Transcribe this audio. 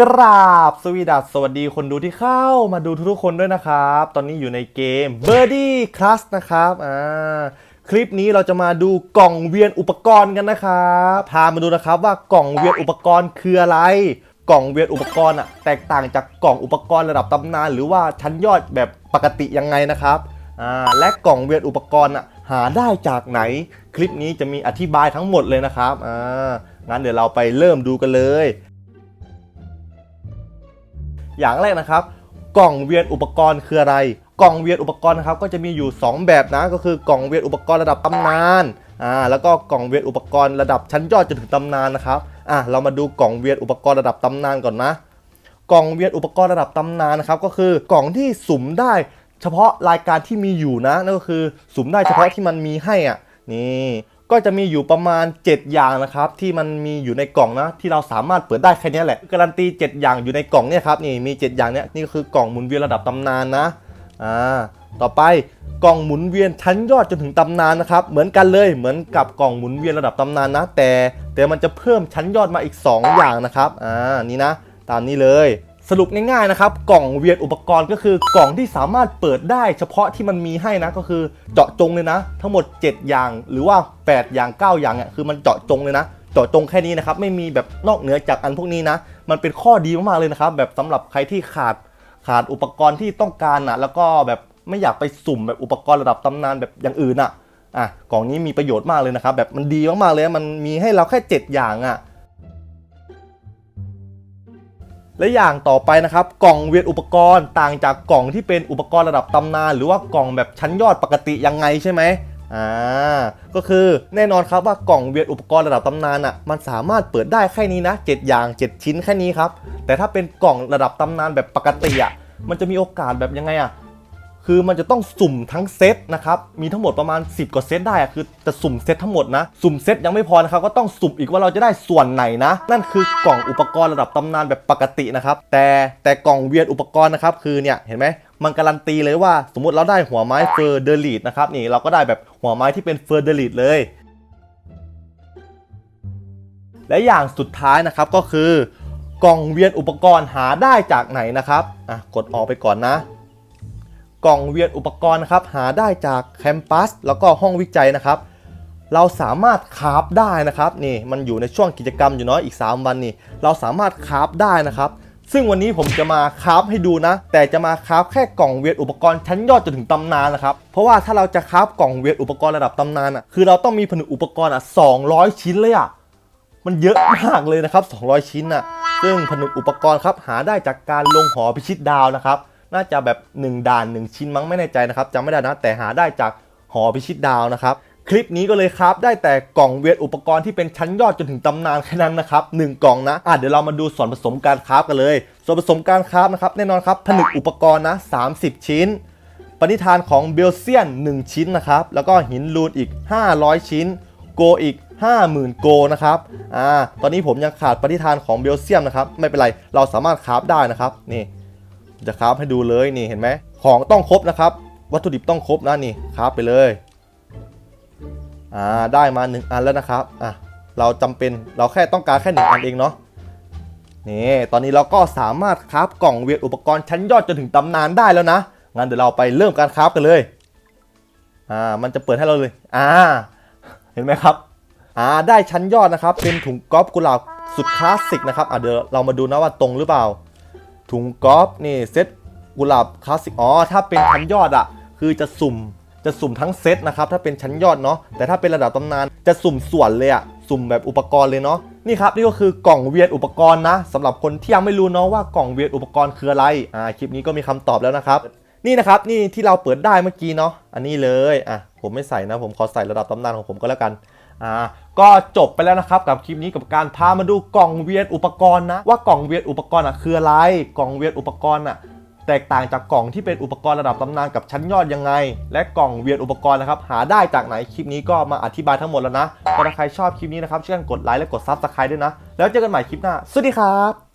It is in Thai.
กราบสวีดัสสวัสดีคนดูที่เข้ามาดูทุกๆคนด้วยนะครับ ตอนนี้อยู่ในเกม Birdie Class นะครับอ่าคลิปนี้เราจะมาดูกล่องเวียนอุปกรณ์กันนะครับพามาดูนะครับว่ากล่องเวียนอุปกรณ์คืออะไร กล่องเวียนอุปกรณ์อะแตกต่างจากกล่องอุปกรณ์ระดับตำนาน หรือว่าชั้นยอดแบบปกติยังไงนะครับอ่าและกล่องเวียนอุปกรณ์อะหาได้จากไหน คลิปนี้จะมีอธิบายทั้งหมดเลยนะครับอ่างั้นเดี๋ยวเราไปเริ่มดูกันเลย อย่างแรกนะครับ กล่องเวียนอุปกรณ์คืออะไร กล่องเวียนอุปกรณ์นะครับก็จะมีอยู่ 2 แบบนะก็คือกล่องเวียนอุปกรณ์ระดับตำนานอ่าแล้วก็กล่องเวียนอุปกรณ์ระดับชั้นยอดจนถึงตำนานนะครับอะเรามาดูกล่องเวียนอุปกรณ์ระดับตำนานก่อนนะ กล่องเวียนอุปกรณ์ระดับตำนานนะครับก็คือกล่องที่สุ่มได้ เฉพาะรายการที่มีอยู่นะนั่นก็คือสุ่มได้เฉพาะที่มันมีให้อะนี่ ก็จะมีอยู่ประมาณ 7 อย่างนะครับ ที่มันมีอยู่ในกล่องนะ ที่เราสามารถเปิดได้แค่นี้แหละการันตี 7 อย่างอยู่ในกล่องเนี่ยครับนี่มี 7 อย่างเนี้ยนี่คือกล่องหมุนเวียนระดับตำนานนะอ่าต่อไปกล่องหมุนเวียนชั้นยอดจนถึงตำนานนะครับเหมือนกันเลยเหมือนกับกล่องหมุนเวียนระดับตำนานนะ แต่แต่มันจะเพิ่มชั้นยอดมาอีก 2 อย่างนะครับอ่านี่นะ ตามนี้เลย สรุปง่ายๆนะครับ กล่องเวียนอุปกรณ์ก็คือกล่องที่สามารถเปิดได้เฉพาะที่มันมีให้นะก็คือเจาะจงเลยนะ ทั้งหมด 7 อย่างหรือว่า 8 อย่าง 9 อย่างเนี่ยคือมันเจาะจงเลยนะ เจาะจงแค่นี้นะครับไม่มีแบบนอกเหนือจากอันพวกนี้นะ มันเป็นข้อดีมากๆเลยนะครับ แบบสำหรับใครที่ขาดขาดอุปกรณ์ที่ต้องการนะแล้วก็แบบไม่อยากไปสุ่มแบบอุปกรณ์ระดับตำนานแบบอย่างอื่นอะอะกล่องนี้มีประโยชน์มากเลยนะครับแบบมันดีมากๆเลยมันมีให้เราแค่ 7 อย่างอะ และอย่างต่อไปนะครับ กล่องเวียนอุปกรณ์ต่างจากกล่องที่เป็นอุปกรณ์ระดับตำนาน หรือว่ากล่องแบบชั้นยอดปกติยังไงใช่ไหมอ่าก็คือแน่นอนครับว่ากล่องเวียนอุปกรณ์ระดับตำนานอะมันสามารถเปิดได้แค่นี้นะ 7 อย่าง 7 ชิ้นแค่นี้ครับ แต่ถ้าเป็นกล่องระดับตำนานแบบปกติอะมันจะมีโอกาสแบบยังไงอะ คือมันจะต้องสุ่มทั้งเซตนะครับมีทั้งหมดประมาณ 10 กว่าเซตได้คือจะสุ่มเซตทั้งหมดนะสุ่มเซตยังไม่พอนะครับก็ต้องสุ่มอีกว่าเราจะได้ส่วนไหนนะ นั่นคือกล่องอุปกรณ์ระดับตำนานแบบปกตินะครับแต่แต่กล่องเวียนอุปกรณ์นะครับคือเนี่ยเห็นไหมมันการันตีเลยว่าสมมติเราได้หัวไม้เฟอร์เดลีดนะครับนี่เราก็ได้แบบหัวไม้ที่เป็นเฟอร์เดลีดเลยและอย่างสุดท้ายนะครับก็คือกล่องเวียนอุปกรณ์หาได้จากไหนนะครับอะกดออกไปก่อนนะ กล่องเวียนอุปกรณ์นะครับหาได้จากแคมปัสแล้วก็ห้องวิจัยนะครับ เราสามารถคาฟได้นะครับนี่มันอยู่ในช่วงกิจกรรมอยู่เนาะอีก 3 วันนี่เราสามารถคาฟได้นะครับซึ่งวันนี้ผมจะมาคราฟให้ดูนะ แต่จะมาคราฟแค่กล่องเวียนอุปกรณ์ชั้นยอดจนถึงตำนานนะครับ เพราะว่าถ้าเราจะคราฟกล่องเวียนอุปกรณ์ระดับตำนานอะคือเราต้องมีผนึกอุปกรณ์อะ200 ชิ้นเลยอะมันเยอะมากเลยนะครับ 200 ชิ้นน่ะซึ่งผนึกอุปกรณ์ครับหาได้จากการลงหอพิชิตดาวนะครับ น่าจะแบบ 1 ด่าน 1 ชิ้นมั้งไม่แน่ใจนะครับจำไม่ได้นะแต่หาได้จากหอพิชิตดาวนะครับคลิปนี้ก็เลยครับได้แต่กล่องเวียนอุปกรณ์ที่เป็นชั้นยอดจนถึงตำนานแค่นั้นนะครับหนึ่งกล่องนะอะเดี๋ยวเรามาดูส่วนผสมการคราฟกันเลย ส่วนผสมการคราฟนะครับแน่นอนครับผนึกอุปกรณ์นะ 30 ชิ้น ปณิธานของเบลเซียน 1 ชิ้นนะครับแล้วก็หินรูนอีก 500 ชิ้น โกอีก 50,000 โกนะครับอ่าตอนนี้ผมยังขาดปณิธานของเบลเซียมนะครับไม่เป็นไรเราสามารถคราฟได้นะครับนี่ จะคราฟให้ดูเลยนี่เห็นไหมของต้องครบนะครับ วัตถุดิบต้องครบนะนี่คราฟไปเลยอ่าได้มา1อันแล้วนะครับอะเราจำเป็นเราแค่ต้องการแค่หนึ่งอันเองเนาะนี่ตอนนี้เราก็สามารถคราฟกล่องเวียนอุปกรณ์ชั้นยอดจนถึงตำนานได้แล้วนะงั้นเดี๋ยวเราไปเริ่มการคราฟกันเลยอ่ามันจะเปิดให้เราเลยอ่าเห็นไหมครับอ่าได้ชั้นยอดนะครับ เป็นถุงกอล์ฟกุหลาบสุดคลาสสิกนะครับอ่าเดี๋ยวเรามาดูนะว่าตรงหรือเปล่า ถุงกอล์ฟนี่เซตกุหลาบคลาสสิกอ๋อถ้าเป็นชั้นยอดอะคือจะสุ่มจะสุ่มทั้งเซตนะครับถ้าเป็นชั้นยอดเนาะแต่ถ้าเป็นระดับตำนานจะสุ่มส่วนเลยอะสุ่มแบบอุปกรณ์เลยเนาะนี่ครับนี่ก็คือกล่องเวียนอุปกรณ์นะสำหรับคนที่ยังไม่รู้เนาะว่ากล่องเวียนอุปกรณ์คืออะไรอ่าคลิปนี้ก็มีคำตอบแล้วนะครับนี่นะครับนี่ที่เราเปิดได้เมื่อกี้เนาะอันนี้เลยอะผมไม่ใส่นะผมขอใส่ระดับตำนานของผมก็แล้วกัน อ่าก็จบไปแล้วนะครับกับคลิปนี้กับการพามาดูกล่องเวียนอุปกรณ์นะว่ากล่องเวียนอุปกรณ์อะคืออะไรกล่องเวียนอุปกรณ์อะแตกต่างจากกล่องที่เป็นอุปกรณ์ระดับตำนานกับชั้นยอดยังไง และกล่องเวียนอุปกรณ์นะครับหาได้จากไหนคลิปนี้ก็มาอธิบายทั้งหมดแล้วนะก็ถ้าใครชอบคลิปนี้นะครับช่วยกันกดไลค์และกดซับสไครต์ด้วยนะ แล้วเจอกันใหม่คลิปหน้าสวัสดีครับ